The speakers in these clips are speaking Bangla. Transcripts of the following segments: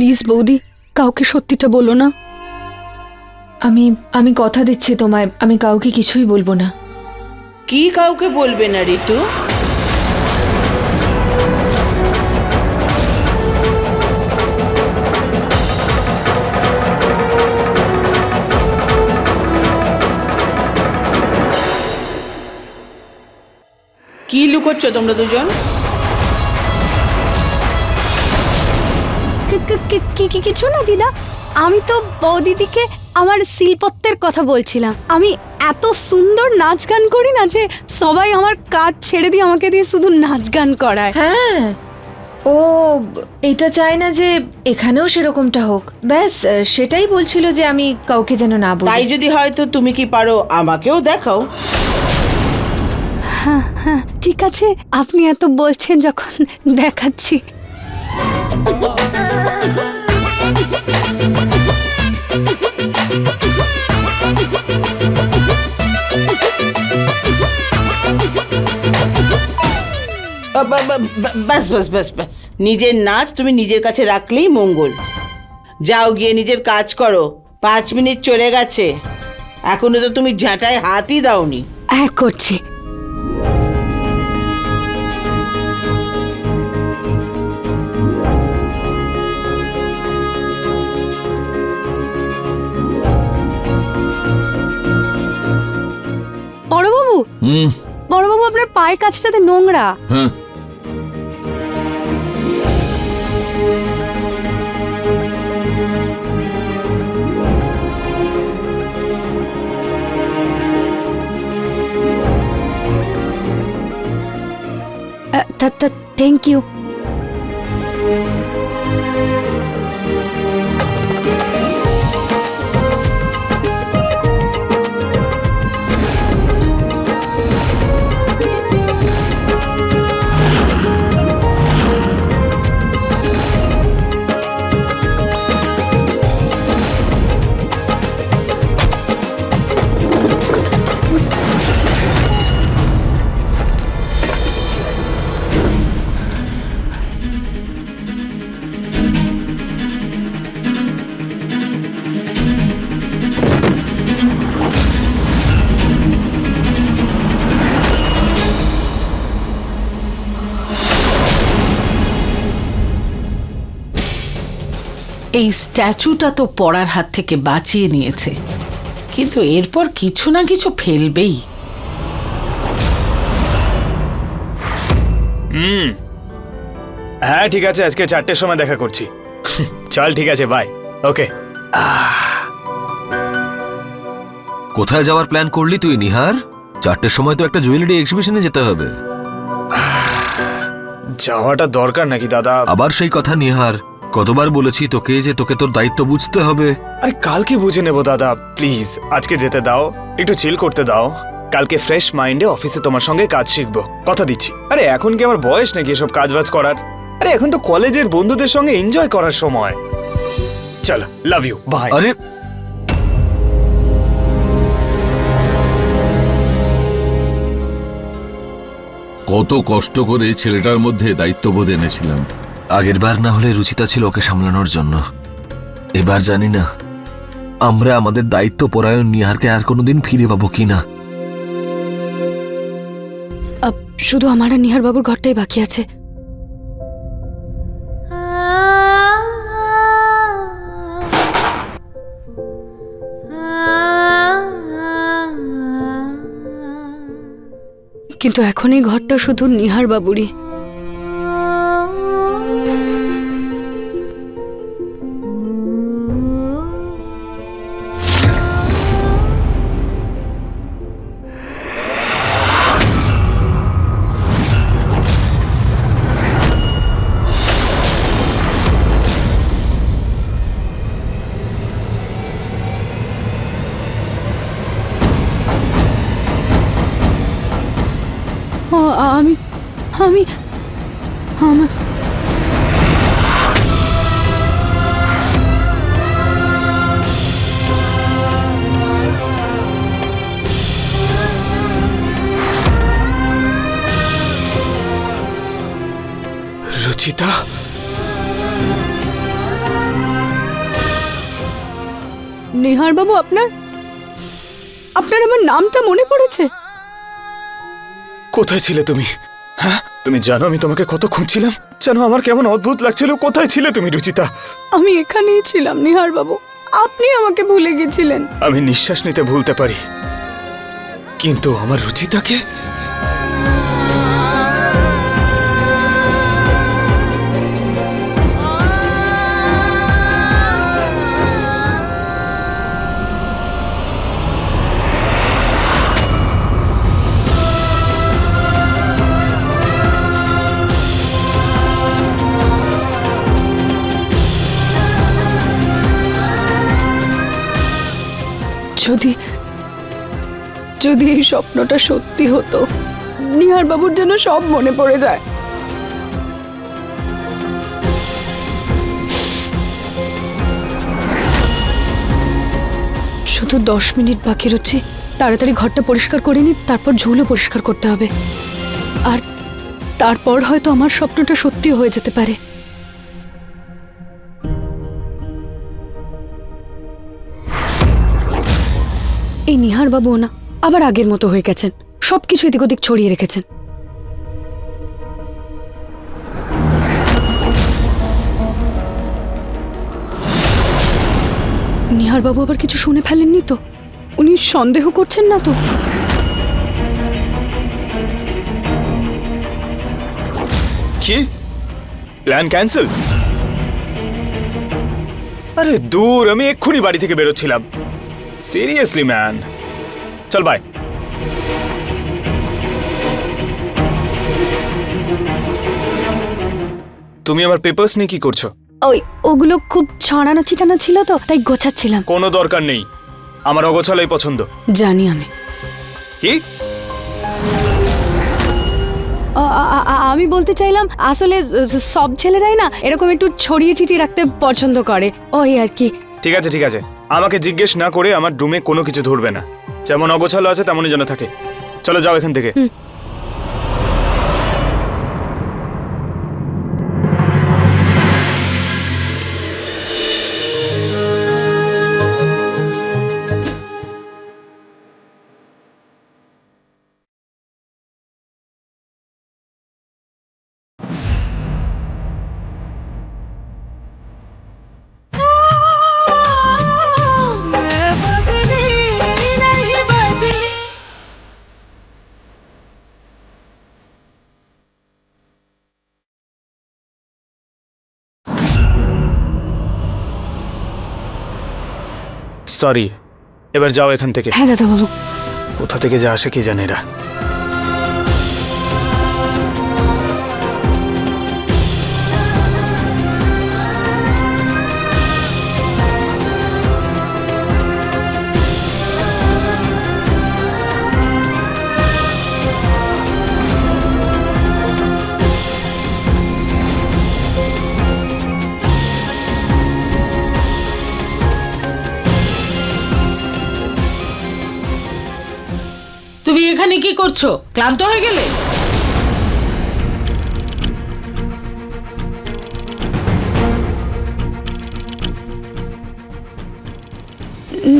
প্লিজ বৌদি, কাউকে সত্যিটা বলো না। আমি আমি কথা দিচ্ছি তোমায়, আমি কাউকে কিছুই বলব না। কি কাউকে বলবে না, ঋতু? কি লুকোচ্ছ তোমরা দুজন? কি- কি- কি- কি কি- কিছু না দিদা? আমি তো বৌদিদিকে আমার শিল্পত্বের কথা বলছিলাম। আমি এত সুন্দর নাচ গান করি না যে সবাই আমার কাজ ছেড়ে দিয়ে আমাকে দিয়ে শুধু নাচ গান করায়। হ্যাঁ ও এটা চাই না যে এখানেও সেরকমটা হোক। ব্যাস সেটাই বলছিল যে আমি কাউকে যেন না বলি। তাই যদি হয় তো তুমি কি পারো আমাকেও দেখাও। হ্যাঁ হ্যাঁ ঠিক আছে। আপনি এত বলছেন যখন দেখাচ্ছি। ব্যাস ব্যাস ব্যাস ব্যাস নিজের নাচ তুমি নিজের কাছে রাখলেই মঙ্গল। যাও গিয়ে নিজের কাজ করো। পাঁচ মিনিট চলে গেছে। এখনও তো তুমি ঝাঁটায় হাতই দাওনি। এক করছি। বড়বাবু আপনার পায়ের কাছটাতে নোংরা। হ্যাঁ। থ্যাংক ইউ এই স্ট্যাচুটা তো পড়ার হাত থেকে বাঁচিয়ে নিয়েছে। কিন্তু এরপর কিছু না কিছু ফেলবেই। হ্যাঁ ঠিক আছে আজকে চারটের সময় দেখা করছি। চল ঠিক আছে বাই ওকে কোথায় যাওয়ার প্ল্যান করলি তুই নিহার? চারটের সময় তো একটা জুয়েলারি এক্সিবিশনে যেতে হবে। যাওয়াটা দরকার নাকি দাদা? আবার সেই কথা নিহার। কতবার বলেছি তোকে যে তোকে তোর দায়িত্ব বুঝতে হবে। আরে কালকে বুঝে নেব দাদা প্লিজ। আজকে যেতে দাও একটু চিল করতে দাও। কালকে ফ্রেশ মাইন্ডে অফিসে তোমার সঙ্গে কাজ শিখব। কথা দিচ্ছি। আরে এখন কি আমার বয়স নাকি এসব কাজ বাজ করার? আরে এখন তো কলেজের বন্ধুদের সঙ্গে এনজয় করার সময়। চলো লাভ ইউ বাই আরে কত কষ্ট করে ছেলেটার মধ্যে দায়িত্ববোধ এনেছিলাম। আগের বার না হলে রুচিতা ছিল ওকে সামলানোর জন্য। এবার জানি না আমরা আমাদের দায়িত্ব পরায়ণ নিহারকে আর কোনোদিন ফিরে পাবো কিনা আহ, শুধু আমার আর নিহার বাবুর ঘরটাই বাকি আছে। কিন্তু এখন এই ঘরটা শুধু নিহার বাবুরই আমার রুচিতা নিহার বাবু আপনার আপনার আমার নামটা মনে পড়েছে কোথায় ছিলে তুমি হ্যাঁ তুমি জানো আমি তোমাকে কত খুঁজছিলাম জানো আমার কেমন অদ্ভুত লাগছিল। কোথায় ছিলে তুমি রুচিতা? আমি এখানেই ছিলাম নিহার বাবু আপনি আমাকে ভুলে গেছিলেন। আমি নিঃশ্বাস নিতে ভুলতে পারি। কিন্তু আমার রুচিতাকে যদি যদি এই স্বপ্নটা সত্যি হতো নিহার বাবুর যেন সব মনে পড়ে যায়। শুধু দশ মিনিট বাকি রয়েছে, তাড়াতাড়ি ঘরটা পরিষ্কার করে নি তারপর ঝুলও পরিষ্কার করতে হবে। আর তারপর হয়তো আমার স্বপ্নটা সত্যি হয়ে যেতে পারে। এই নিহার বাবু না আবার আগের মতো হয়ে গেছেন। সবকিছু এদিক ওদিক ছড়িয়ে রেখেছেন। নিহার বাবু আবার কিছু শুনে ফেলেননি তো? উনি সন্দেহ করছেন না তো? কি? প্ল্যান ক্যান্সেল আরে দূর, আমি এক্ষুনি বাড়ি থেকে বেরোচ্ছিলাম। সিরিয়াসলি ম্যান চল বাই তুমি আমার পেপার্স নিয়ে কি করছ? ওই ওগুলো খুব ছড়ানো ছিটানো ছিল তো তাই গোছাচ্ছিলাম। কোনো দরকার নেই। আমার অগোছালাই পছন্দ। জানি আমি। কি? আ- আ- আ- আমি বলতে চাইলাম আসলে স- সব ছেলেরাই না এরকম একটু ছড়িয়ে ছিটিয়ে রাখতে পছন্দ করে। ওই আর কি। ঠিক আছে ঠিক আছে। আমাকে জিজ্ঞেস না করে আমার ডুমে কোনো কিছু ধরবে না। যেমন অগোছালো আছে তেমনই যেন থাকে। চলো যাও এখান থেকে। সরি এবার যাও এখান থেকে। হ্যাঁ দাদা বাবু কোথা থেকে যা আসে কি জানে এরা। করছ ক্লান্ত হয়ে গেলে?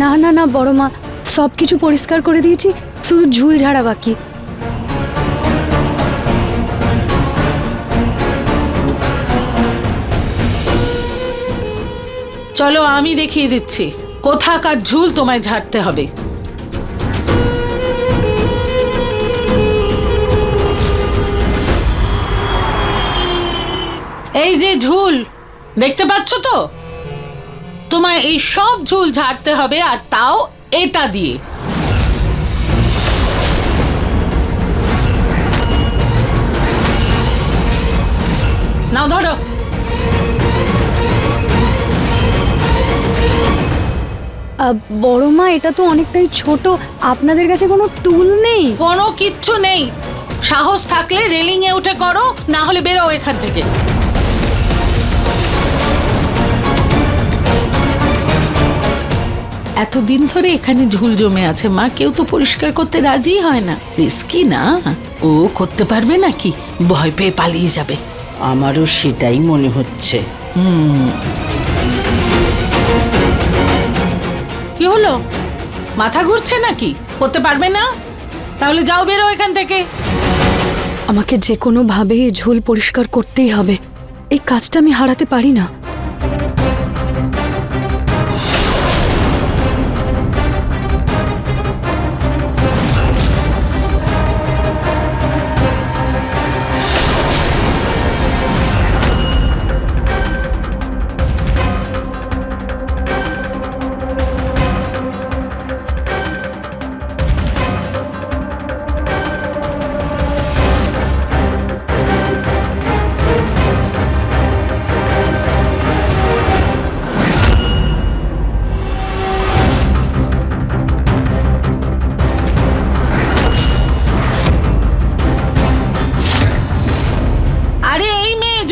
না না না বড় মা সব কিছু পরিষ্কার করে দিয়েছি শুধু ঝুল ঝাড়া বাকি। চলো আমি দেখিয়ে দিচ্ছি কোথাকার ঝুল তোমায় ঝাড়তে হবে। এই যে ঝুল দেখতে পাচ্ছ তো? তোমায় এই সব ঝুল ঝাড়তে হবে আর তাও এটা দিয়ে। নাও ধরো। বড় মা এটা তো অনেকটাই ছোট। আপনাদের কাছে কোনো টুল নেই? কোনো কিচ্ছু নেই। সাহস থাকলে রেলিং এ উঠে করো না হলে বেরো এখান থেকে। এতদিন ধরে এখানে ঝুল জমে আছে মা। কেউ তো পরিষ্কার করতে রাজি হয় না। রিস্কি না? ও করতে পারবে নাকি? ভয় পেয়ে পালিয়ে যাবে। আমারও সেটাই মনে হচ্ছে। কি হলো? মাথা ঘুরছে নাকি? করতে পারবে না? তাহলে যাও বেরো এখান থেকে। আমাকে যে কোনোভাবে ঝোল পরিষ্কার করতেই হবে। এই কাজটা আমি হারাতে পারি না।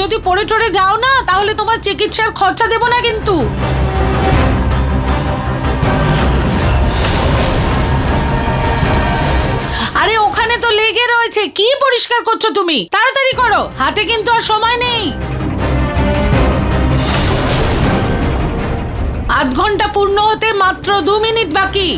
যদি পড়ে টড়ে যাও না, তাহলে তোমার চিকিৎসার খরচা দেবো না কিন্তু। আরে, ওখানে তো লেগে রয়েছে। কি পরিষ্কার করছ তুমি? তাড়াতাড়ি করো। হাতে কিন্তু আর সময় নেই। আধ ঘণ্টা পূর্ণ হতে মাত্র দু মিনিট বাকি।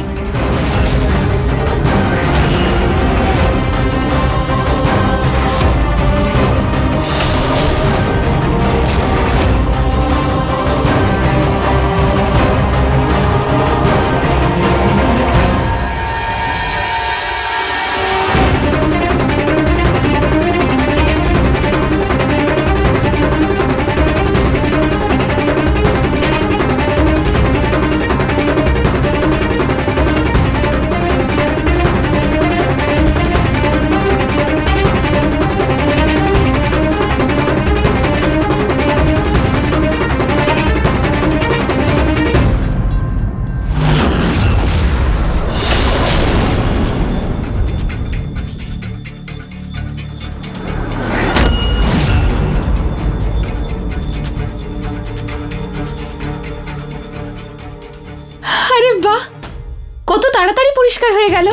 কত তাড়াতাড়ি পরিষ্কার হয়ে গেল।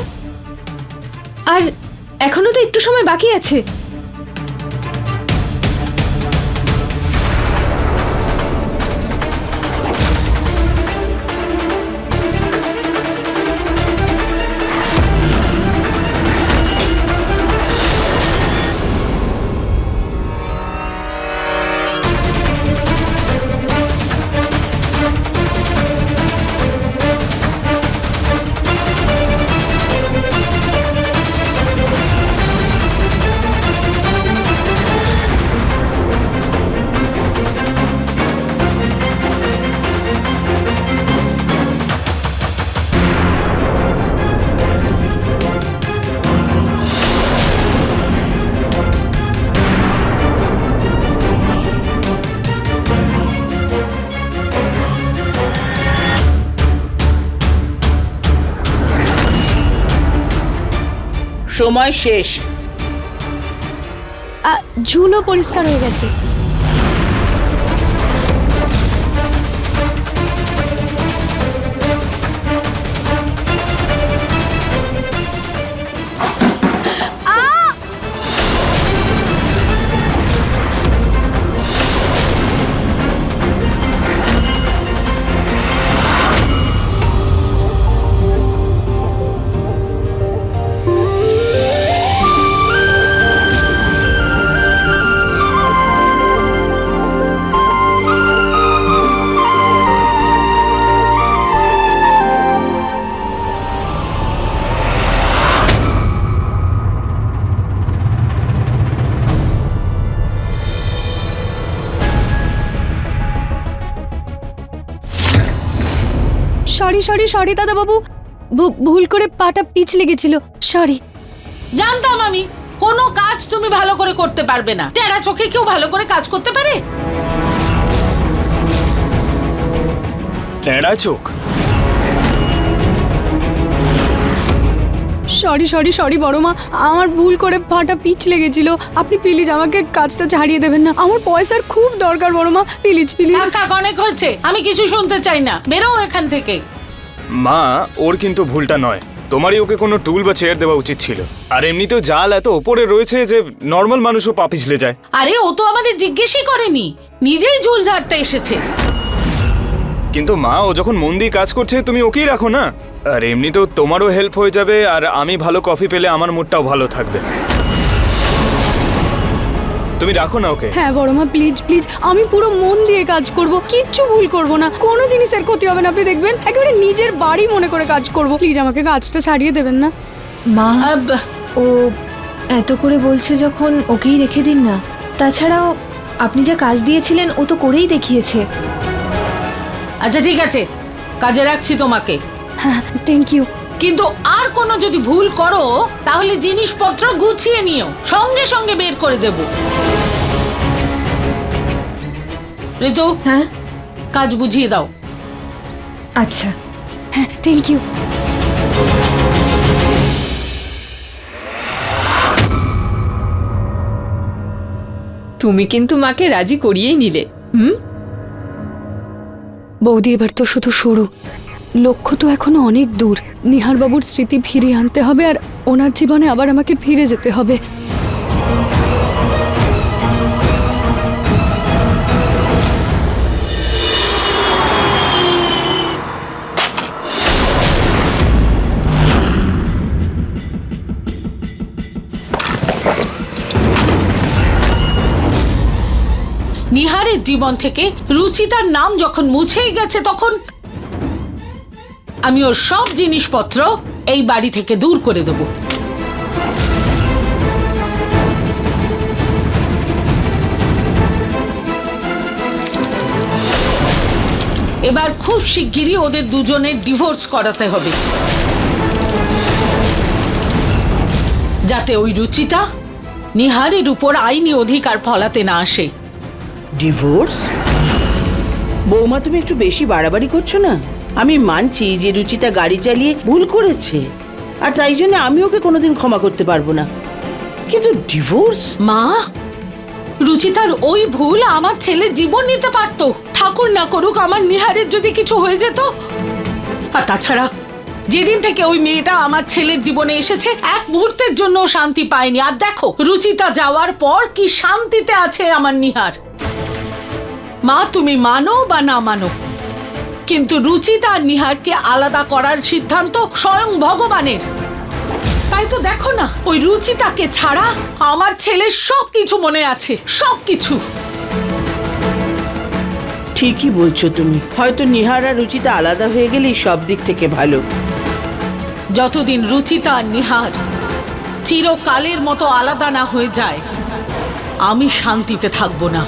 আর এখনও তো একটু সময় বাকি আছে। সময় শেষ। ঝুলো পরিষ্কার হয়ে গেছে। সরি সরি সরি দাদা বাবু ভুল করে পাটা পিচ লেগেছিল সরি জানতাম আমি কোনো কাজ তুমি ভালো করে করতে পারবে না। টেরা চোখে কেউ ভালো করে কাজ করতে পারে? টেঁড়া চোখ। সরি সরি সরি বড় মা আমার ভুল করে পাটা পিচ লেগেছিল আপনি প্লিজ আমাকে কাজটা ছাড়িয়ে দেবেন না। আমার পয়সার খুব দরকার বড় মা প্লিজ প্লিজ অনেক হয়েছে আমি কিছু শুনতে চাই না। বেরো এখান থেকে। মা ওর কিন্তু ভুলটা নয়। তোমারই ওকে কোনো টুল বা চেয়ার দেওয়া উচিত ছিল। আর এমনিতেও জাল এত ওপরে রয়েছে যে নর্মাল মানুষও পা পিছলে যায়। আরে ও তো আমাদের জিজ্ঞেসই করেনি। নিজেই ঝুল ঝাড়তে এসেছে। কিন্তু মা ও যখন মন দিয়ে কাজ করছে তুমি ওকেই রাখো না? আর এমনিতেও তোমারও হেল্প হয়ে যাবে আর আমি ভালো কফি পেলে আমার মুডটাও ভালো থাকবে। তুমি রাখো না ওকে। হ্যাঁ বড় মা প্লিজ প্লিজ আমি পুরো মন দিয়ে কাজ করব কিচ্ছু ভুল করব না। কোনো জিনিসের ক্ষতি হবে না আপনি দেখবেন একেবারে নিজের বাড়ি মনে করে কাজ করব। প্লিজ আমাকে কাজটা ছাড়িয়ে দেবেন না। মা আব, ও এত করে বলছে যখন ওকেই রেখে দিন না। তাছাড়াও আপনি যা কাজ দিয়েছিলেন ও তো করেই দেখিয়েছে। আচ্ছা ঠিক আছে। কাজে রাখছি তোমাকে। হ্যাঁ থ্যাংক ইউ কিন্তু আর কোনো যদি ভুল করো তাহলে জিনিসপত্র গুছিয়ে নিও। সঙ্গে সঙ্গে বের করে দেব। ঋতু হ্যাঁ? কাজ বুঝিয়ে দাও। আচ্ছা। হ্যাঁ থ্যাংক ইউ তুমি কিন্তু মাকে রাজি করিয়েই নিলে। হুম? বৌদি এবার তো শুধু শুরু। লক্ষ্য তো এখনও অনেক দূর। নিহারবাবুর স্মৃতি ফিরিয়ে আনতে হবে আর ওনার জীবনে আবার আমাকে ফিরে যেতে হবে। নিহারের জীবন থেকে রুচিতার নাম যখন মুছেই গেছে, তখন আমি ওর সব জিনিসপত্র এই বাড়ি থেকে দূর করে দেব। এবার খুব শিগগিরই ওদের দুজনের ডিভোর্স করাতে হবে। যাতে ওই রুচিতা নিহারের উপর আইনি অধিকার ফলাতে না আসে। ডিভোর্স? বৌমা, তুমি একটু বেশি বাড়াবাড়ি করছ না? আমি মানছি যে রুচিতা গাড়ি চালিয়ে ভুল করেছে। আর তাই জন্য আমি ওকে কোনোদিন ক্ষমা করতে পারব না। কিন্তু ডিভোর্স মা, রুচিতার ওই ভুল আমার ছেলে জীবন নিতে পারতো। ঠাকুর না করুক, আমার নিহারের যদি কিছু হয়ে যেত। আর তাছাড়া, যেদিন থেকে ওই মেয়েটা আমার ছেলের জীবনে এসেছে, এক মুহূর্তের জন্য শান্তি পায়নি। আর দেখো, রুচিতা যাওয়ার পর কি শান্তিতে আছে আমার নিহার। মা, তুমি মানো বা না মানো? কিন্তু রুচিতা আর নিহারকে আলাদা করার সিদ্ধান্ত স্বয়ং ভগবানের। তাই তো দেখো না ওই রুচিতাকে ছাড়া আমার ছেলের সব কিছু মনে আছে সব কিছু। ঠিকই বলছো তুমি। হয়তো নিহার আর রুচিতা আলাদা হয়ে গেলেই সব দিক থেকে ভালো। যতদিন রুচিতা আর নিহার চিরকালের মতো আলাদা না হয়ে যায় আমি শান্তিতে থাকব না।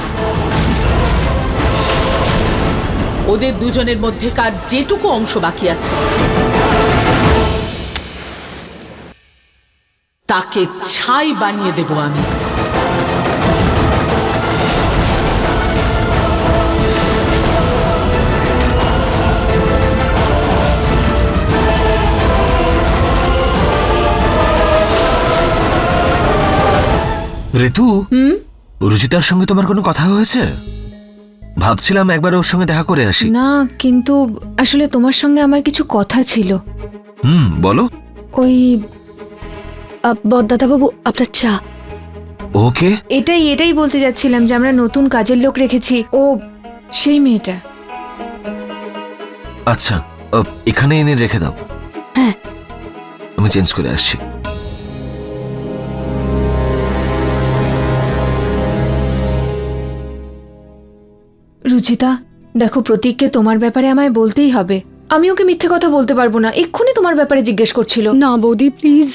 ওদের দুজনের মধ্যেকার যেটুকু অংশ বাকি আছে। তাকে ছাই বানিয়ে দেব আমি। ঋতু? রুচিতার সঙ্গে তোমার কোনো কথা হয়েছে? ভাবছিলাম একবার ওর সঙ্গে দেখা করে আসি। না কিন্তু আসলে তোমার সঙ্গে আমার কিছু কথা ছিল। হুম বলো। ওই বদাদাবাবু আপনার চা। ওকে? এটাই এটাই বলতে যাচ্ছিলাম যে আমরা নতুন কাজের লোক রেখেছি। ও সেই মেয়েটা। আচ্ছা এখানে এনে রেখে দাও। হ্যাঁ। আমি চেঞ্জ করে আসছি। রুচিতা দেখো প্রতীককে তোমার ব্যাপারে আমায় বলতেই হবে। আমি ওকে মিথ্যে কথা বলতে পারব না। এক্ষুনি তোমার ব্যাপারে জিজ্ঞেস করছিল। না বৌদি প্লিজ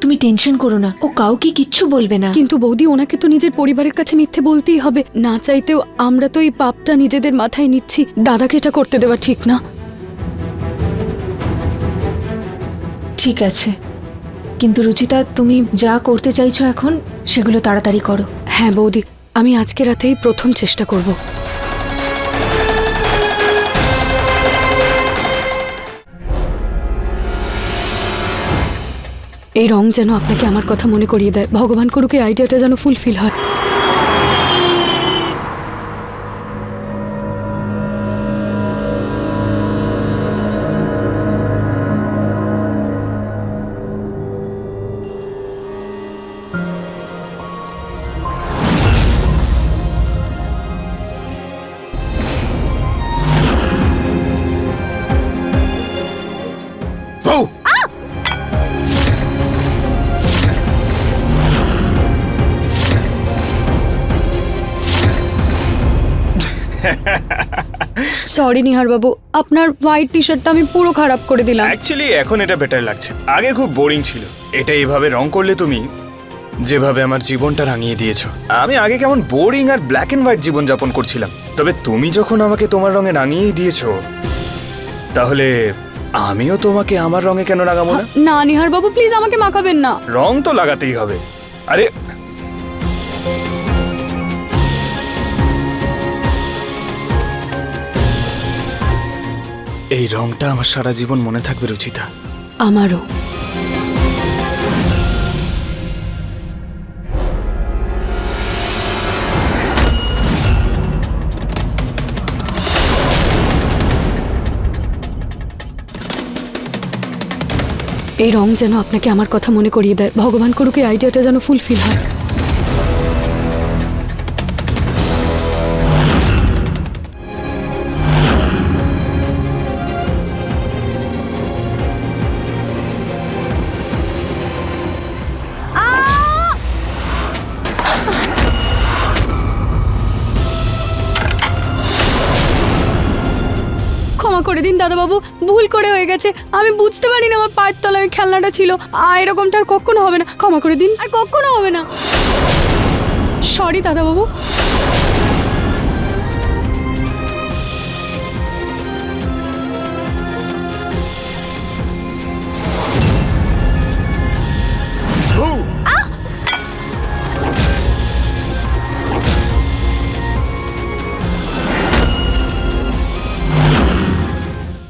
তুমি টেনশন করো না। ও কাউকে কিচ্ছু বলবে না। কিন্তু বৌদি ওনাকে তো নিজের পরিবারের কাছে মিথ্যে বলতেই হবে। না চাইতেও আমরা তো এই পাপটা নিজেদের মাথায় নিচ্ছি। দাদাকে এটা করতে দেওয়া ঠিক না। ঠিক আছে। কিন্তু রুচিতা তুমি যা করতে চাইছো এখন সেগুলো তাড়াতাড়ি করো। হ্যাঁ বৌদি আমি আজকে রাতেই প্রথম চেষ্টা করব। এই রং যেন আপনাকে আমার কথা মনে করিয়ে দেয়। ভগবান করুক আইডিয়াটা যেন ফুলফিল হয়। সরি নিহার বাবু আপনার হোয়াইট টি শার্টটা আমি পুরো খারাপ করে দিলাম। অ্যাকচুয়ালি এখন এটা বেটার লাগছে। আগে খুব বোরিং ছিল। এটা এইভাবে রং করলে তুমি যেভাবে আমার জীবনটা রাঙিয়ে দিয়েছ। আমি আগে কেমন বোরিং আর ব্ল্যাক অ্যান্ড হোয়াইট জীবন যাপন করছিলাম। তবে তুমি যখন আমাকে তোমার রঙে রাঙিয়েই দিয়েছ তাহলে আমিও তোমাকে আমার রঙে কেন রাঙাবো না? না নিহার বাবু প্লিজ আমাকে মাখাবেন না। রং তো লাগাতেই হবে। আরে এই রংটা আমার সারা জীবন মনে থাকবে, রুচিতা। আমারও। এই রং যেন আপনাকে আমার কথা মনে করিয়ে দেয়। ভগবান করুক, এই আইডিয়াটা যেন ফুলফিল হয়। করে দিন দাদাবাবু, ভুল করে হয়ে গেছে। আমি বুঝতে পারি না আমার পায়ের তলায় ওই খেলনাটা ছিল। আর এরকমটা আর কখনো হবে না। ক্ষমা করে দিন। আর কখনো হবে না। সরি দাদাবাবু।